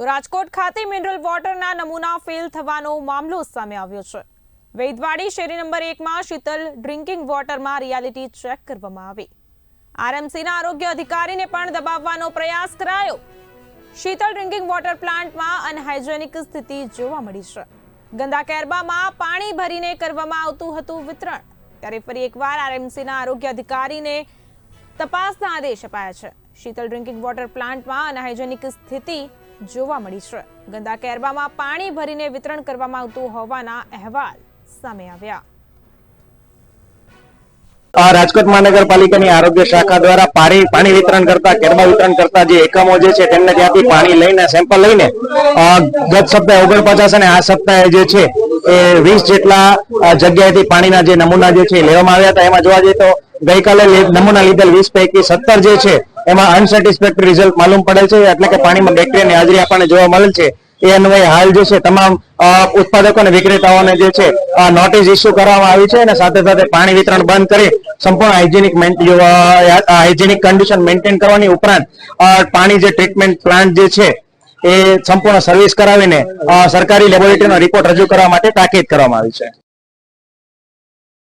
તો રાજકોટ ખાતે મિનરલ વોટરના નમૂના ફેલ થવાનો મામલો સામે આવ્યો છે. વૈદવાડી શેરી નંબર એકમાં શીતલ ડ્રિંકિંગ વોટરમાં રિયાલિટી ચેક કરવામાં આવી. આરએમસીના આરોગ્ય અધિકારીને પણ દબાવવાનો પ્રયાસ કરાયો. શીતલ ડ્રિંકિંગ વોટર પ્લાન્ટમાં અનહાઇજેનિક સ્થિતિ જોવા મળી છે. ગંદા કેરબામાં પાણી ભરીને કરવામાં આવતું હતું વિતરણ. ત્યારે ફરી એકવાર આરએમસીના આરોગ્ય અધિકારીને તપાસના આદેશ અપાયા છે. શીતલ ડ્રિંકિંગ વોટર પ્લાન્ટમાં અનહાઇજેનિક સ્થિતિ જોવા મળી છે. ગંદા કેરબામાં પાણી ભરીને વિતરણ કરવામાં આવતું હોવાના અહેવાલ સામે આવ્યા. રાજકોટ મહાનગરપાલિકાની આરોગ્ય શાખા દ્વારા પાણી પાણી વિતરણ કરતા કેરબા વિતરણ કરતા જે એકમો જે છે તેમને ત્યાંથી પાણી લઈને સેમ્પલ લઈને ગત સપ્તાહે ઓગણપચાસ અને આ સપ્તાહે જે છે એ વીસ જેટલા જગ્યાએથી પાણીના જે નમૂના જે છે લેવામાં આવ્યા હતા. એમાં જોવા જઈએ તો ગઈકાલે નમૂના લીધેલ વીસ પૈકી સત્તર જે છે એમાં અનસેટિસ્ફેક્ટરી રિઝલ્ટ માલુમ પડેલ છે, એટલે કે પાણીમાં બેક્ટેરિયાની હાજરી આપણને જોવા મળેલ છે. એ અન્વયે હાલ જે છે, તમામ ઉત્પાદકો અને વિક્રેતાઓને જે છે નોટિસ ઇસ્યુ કરવામાં આવી છે અને સાથે સાથે પાણી વિતરણ બંધ કરી સંપૂર્ણ હાઇજેનિક હાઇજેનિક કન્ડિશન મેન્ટેન કરવાની ઉપરાંત પાણી જે ટ્રીટમેન્ટ પ્લાન્ટ જે છે, એ સંપૂર્ણ સર્વિસ કરાવીને સરકારી લેબોરેટરીનો રિપોર્ટ રજૂ કરવા માટે તાકીદ કરવામાં આવી છે.